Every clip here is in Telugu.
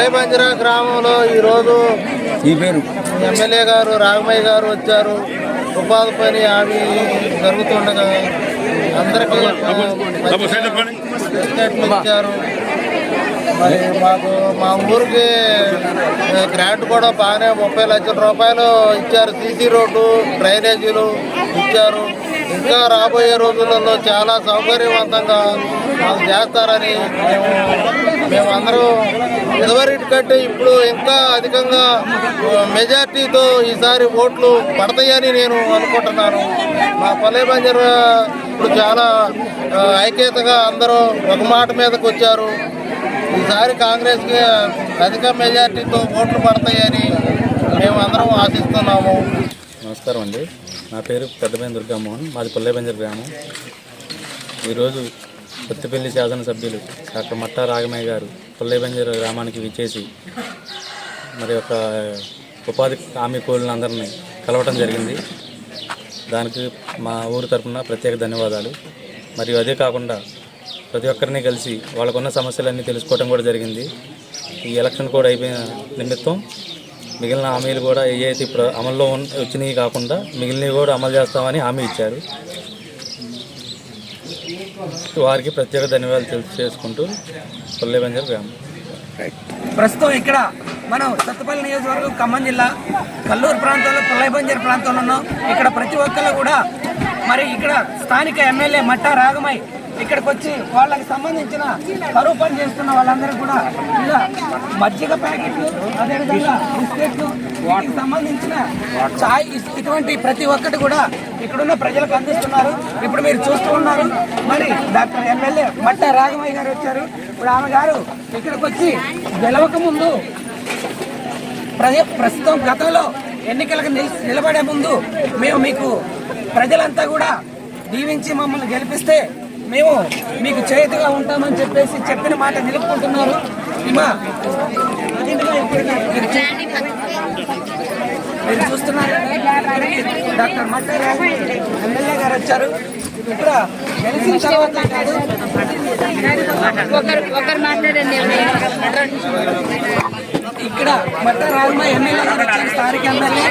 కొల్లేబంజరా గ్రామంలో ఈరోజు ఈ పేరు. ఎమ్మెల్యే గారు రాఘమయ్య గారు వచ్చారు. ఉపాధి పని హామీ జరుగుతుండగా అందరికీ బిస్కెట్లు ఇచ్చారు. మరి మాకు మా ఊరికి గ్రాంట్ కూడా బాగానే ముప్పై లక్షల రూపాయలు ఇచ్చారు. సీసీ రోడ్డు డ్రైనేజీలు ఇచ్చారు. ఇంకా రాబోయే రోజులలో చాలా సౌకర్యవంతంగా మాకు చేస్తారని మేము మేమందరం ఇదివరకు కంటే ఇప్పుడు ఇంకా అధికంగా మెజార్టీతో ఈసారి ఓట్లు పడతాయని నేను అనుకుంటున్నాను. మా పల్లె బంజర్ ఇప్పుడు చాలా ఐక్యతగా అందరూ ఒక మాట మీదకి వచ్చారు. ఈసారి కాంగ్రెస్కి అధిక మెజార్టీతో ఓట్లు పడతాయని మేము అందరం ఆశిస్తున్నాము. నమస్కారం అండి. నా పేరు పెద్దమైన దుర్గామోహన్. మాది పల్లెబంజర్ గ్రామం. ఈరోజు కొత్తపల్లి శాసనసభ్యులు డాక్టర్ మట్టా రాగమయ్య గారు పల్లెబంజర్ గ్రామానికి విచ్చేసి మరి ఒక ఉపాధి హామీ కూలీలందరినీ కలవటం జరిగింది. దానికి మా ఊరు తరపున ప్రత్యేక ధన్యవాదాలు. మరియు అదే కాకుండా ప్రతి ఒక్కరిని కలిసి వాళ్ళకున్న సమస్యలన్నీ తెలుసుకోవడం కూడా జరిగింది. ఈ ఎలక్షన్ కూడా అయిపోయిన నిమిత్తం మిగిలిన హామీలు కూడా ఏ అయితే ఇప్పుడు అమల్లో వచ్చినవి కాకుండా మిగిలినవి కూడా అమలు చేస్తామని హామీ ఇచ్చారు. వారికి ప్రత్యేక ధన్యవాదాలు తెలుసు చేసుకుంటూ పల్లెబంజర్ గ్రామం. ప్రస్తుతం ఇక్కడ మనం సత్తుపల్లి నియోజకవర్గం ఖమ్మం జిల్లా కల్లూరు ప్రాంతంలో పుల్లైబంజర్ ప్రాంతంలో ఉన్నాం. ఇక్కడ ప్రతి ఒక్కరు కూడా మరి ఇక్కడ స్థానిక ఎమ్మెల్యే మట్టా రాగమై ఇక్కడికి వచ్చి వాళ్ళకి సంబంధించిన కరువు పని చేస్తున్న వాళ్ళందరూ కూడా ఇలా మజ్జిగ ప్యాకెట్లు అదేవిధంగా బిస్కెట్లు వాటికి సంబంధించిన చాయ్ ఇటువంటి ప్రతి ఒక్కటి కూడా ఇక్కడున్న ప్రజలకు అందిస్తున్నారు. ఇప్పుడు మీరు చూస్తూ ఉన్నారు. మరి డాక్టర్ ఎమ్మెల్యే మట్ట రాగమయ్య గారు వచ్చారు. ఇప్పుడు ఆమె గారు ఇక్కడికి వచ్చి గెలవక ముందు ప్రజ ప్రస్తుతం గతంలో ఎన్నికలకు నిల్- నిలబడే ముందు మేము మీకు ప్రజలంతా కూడా దీవించి మమ్మల్ని గెలిపిస్తే మేము మీకు చేతుగా ఉంటామని చెప్పేసి చెప్పిన మాట నిలుపుకుంటున్నారు మీరు చూస్తున్నారు. డాక్టర్ మట్టారావు ఎమ్మెల్యే గారు వచ్చారు. ఇక్కడ గెలిచిన తర్వాత కాదు. ఇక్కడ మట్ట రాజమా ఎమ్మెల్యే గారు వచ్చారు. స్థానిక ఎమ్మెల్యే.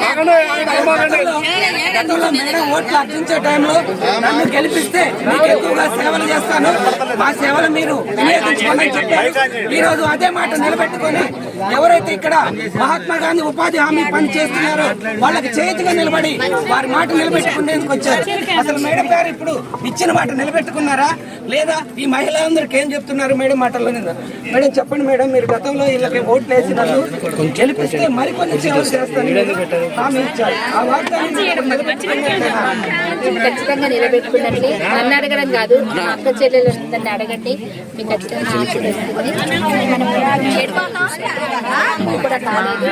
మేడం ఓట్లు అర్జించే టైంలో నన్ను గెలిపిస్తే మీకు ఎక్కువగా సేవలు చేస్తాను. మా సేవలు మీరు వినియోగించుకోండి చెప్పారు. ఈ రోజు అదే మాట నిలబెట్టుకొని ఎవరైతే ఇక్కడ మహాత్మా గాంధీ ఉపాధి హామీ పని చేస్తున్నారో వాళ్ళకి చేతిగా నిలబడి వారి మాట నిలబెట్టుకునేందుకు వచ్చారు. అసలు మేడం గారు ఇప్పుడు ఇచ్చిన మాట నిలబెట్టుకున్నారా? లేదా ఈ మహిళలందరికీ ఏం చెప్తున్నారు మేడం మాటల్లో మేడం చెప్పండి మేడం మీరు గతంలో వీళ్ళకి ఓట్లు వేసి గెలిపిస్తే మరికొన్ని సేవలు చేస్తాను. హామీ ఇచ్చారు. ఆ వాగ్దానం ఇప్పుడు నిలబెట్టుకున్నారా? ఖచ్చితంగా నిలబెట్టుకున్నట్లే నన్ను అడగడం కాదు. మా అక్క చెల్లెలందరినీ అడగండి. మీకు ఖచ్చితంగా కూడా కాలేదు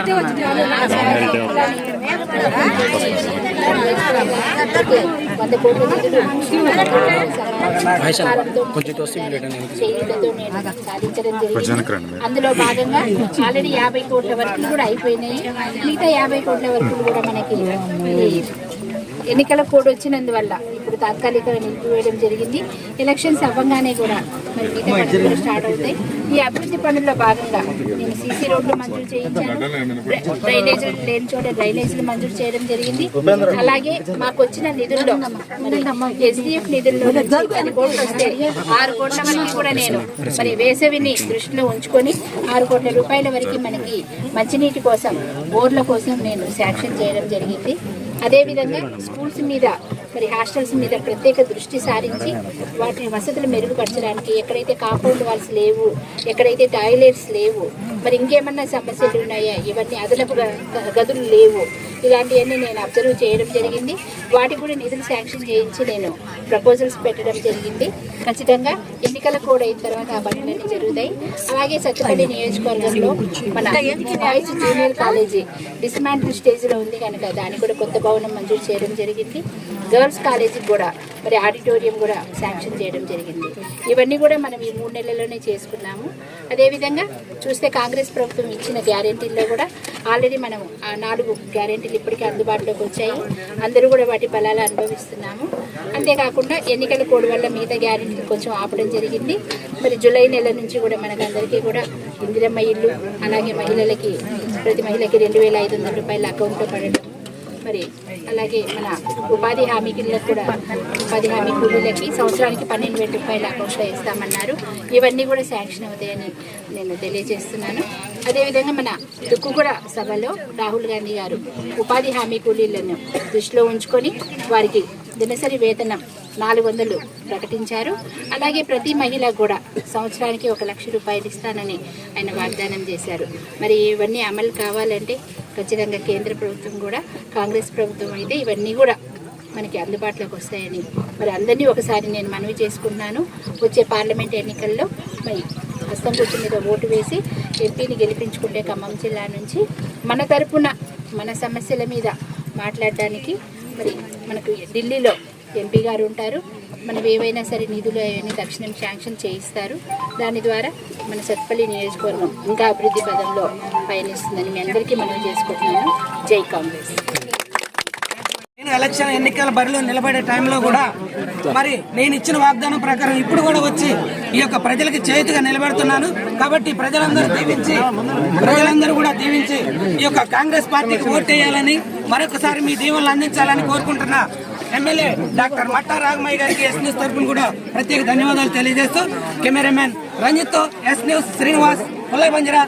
ఓకే. వంద కోట్ల నిధులు చేయుతతో నేను సాధించడం జరిగింది అందులో భాగంగా ఆల్రెడీ యాభై కోట్ల వరకు కూడా అయిపోయినాయి మిగతా యాభై కోట్ల వరకు కూడా మనకి ఈ ఎన్నికల కోడ్ వచ్చినందువల్ల ఇప్పుడు తాత్కాలికంగా నిలిపివేయడం జరిగింది. ఎలక్షన్స్ అవ్వగానే కూడా మరి మిగతా పనులు కూడా స్టార్ట్ అవుతాయి. ఈ అభివృద్ధి పనుల్లో భాగంగా నేను సీసీ రోడ్లు మంజూరు చేయించాను. డ్రై- డ్రైనేజీలు లేని చోట డ్రైనేజీలు మంజూరు చేయడం జరిగింది. అలాగే మాకు వచ్చిన నిధుల్లో మరి ఎస్డిఎఫ్ నిధుల్లో పది కోట్లు వస్తే ఆరు కోట్ల వరకు కూడా నేను మరి వేసవిని దృష్టిలో ఉంచుకొని ఆరు కోట్ల రూపాయల వరకు మనకి మంచినీటి కోసం బోర్ల కోసం నేను శాంక్షన్ చేయడం జరిగింది. అదేవిధంగా స్కూల్స్ మీద మరి హాస్టల్స్ మీద ప్రత్యేక దృష్టి సారించి వాటి వసతులు మెరుగుపరచడానికి ఎక్కడైతే కాంపౌండ్ వాల్స్ లేవు ఎక్కడైతే టాయిలెట్స్ లేవు మరి ఇంకేమన్నా సమస్యలు ఉన్నాయా? ఇవన్నీ అదనపు గ- గదులు లేవు. ఇలాంటివన్నీ నేను అబ్జర్వ్ చేయడం జరిగింది. వాటికి కూడా నిధులు శాంక్షన్ చేయించి నేను ప్రపోజల్స్ పెట్టడం జరిగింది. ఖచ్చితంగా ఎన్నికల కూడా అయిన తర్వాత ఆ పనులన్నీ జరుగుతాయి. అలాగే సత్తుపల్లి నియోజకవర్గంలో మన బాయ్స్ జూనియర్ కాలేజీ డిస్మాంటిల్ స్టేజ్లో ఉంది కనుక దానికి కూడా కొత్త భవనం మంజూరు చేయడం జరిగింది. గర్ల్స్ కాలేజీకి కూడా మరి ఆడిటోరియం కూడా శాంక్షన్ చేయడం జరిగింది. ఇవన్నీ కూడా మనం ఈ మూడు నెలల్లోనే చేసుకున్నాము. అదేవిధంగా చూస్తే కాంగ్రెస్ ప్రభుత్వం ఇచ్చిన గ్యారెంటీల్లో కూడా ఆల్రెడీ మనం నాలుగు గ్యారెంటీలు ఇప్పటికే అందుబాటులోకి వచ్చాయి. అందరూ కూడా వాటి ఫలాలు అనుభవిస్తున్నాము. అంతేకాకుండా ఎన్నికల కోడ్ వల్ల మిగతా గ్యారెంటీలు కొంచెం ఆపడం జరిగింది. మరి జూలై నెల నుంచి కూడా మనకందరికీ కూడా ఇందిరమ్మ ఇల్లు అలాగే మహిళలకి ప్రతి మహిళకి రెండు వేల ఐదు వందల రూపాయల అకౌంట్లో పడడం మరి అలాగే మన ఉపాధి హామీ కింద కూడా ఉపాధి హామీ కూలీలకి సంవత్సరానికి పన్నెండు వేల రూపాయల అకౌంట్లో ఇస్తామన్నారు ఇవన్నీ కూడా శాంక్షన్ అవుతాయని నేను తెలియజేస్తున్నాను. అదేవిధంగా మన దుక్కుగూడ సభలో రాహుల్ గాంధీ గారు ఉపాధి హామీ కూలీలను దృష్టిలో ఉంచుకొని వారికి దినసరి వేతనం నాలుగు వందలు ప్రకటించారు. అలాగే ప్రతి మహిళ కూడా సంవత్సరానికి ఒక లక్ష రూపాయలు ఇస్తానని ఆయన వాగ్దానం చేశారు. మరి ఇవన్నీ అమలు కావాలంటే ఖచ్చితంగా కేంద్ర ప్రభుత్వం కూడా కాంగ్రెస్ ప్రభుత్వం అయితే ఇవన్నీ కూడా మనకి అందుబాటులోకి వస్తాయని మరి అందరినీ ఒకసారి నేను మనవి చేసుకుంటున్నాను. వచ్చే పార్లమెంట్ ఎన్నికల్లో మరి హస్తం గుర్తు మీద ఓటు వేసి ఎంపీని గెలిపించుకుంటే ఖమ్మం జిల్లా నుంచి మన తరపున మన సమస్యల మీద మాట్లాడడానికి మరి మనకు ఢిల్లీలో ఎంపీ గారు ఉంటారు. మనం ఏవైనా సరే నిధులు అవన్నీ తక్షణం శాంక్షన్ చేయిస్తారు. దాని ద్వారా మన సత్పల్లి నియోజకవర్గం ఇంకా అభివృద్ధి పదంలో పయనిస్తుందని మీ అందరికీ మనం చేసుకుంటున్నాను. జై కాంగ్రెస్. నేను ఎలక్షన్ ఎన్నికల బరిలో నిలబడే టైంలో కూడా మరి నేను ఇచ్చిన వాగ్దానం ప్రకారం ఇప్పుడు కూడా వచ్చి ఈ యొక్క ప్రజలకు చేతిగా నిలబెడుతున్నాను. కాబట్టి ప్రజలందరూ దీవించి ప్రజలందరూ కూడా దీవించి ఈ యొక్క కాంగ్రెస్ పార్టీకి ఓటేయాలని మరొకసారి మీ దీవెనలు అందించాలని కోరుకుంటున్నా ఎమ్మెల్యే డాక్టర్ మట్టా రాఘమయ్య గారికి ఎస్ న్యూస్ తరఫున కూడా ప్రత్యేక ధన్యవాదాలు తెలియజేస్తూ కెమెరామెన్ రంజిత్తో ఎస్ న్యూస్ శ్రీనివాస్ పుల్లయ్య బంజరా.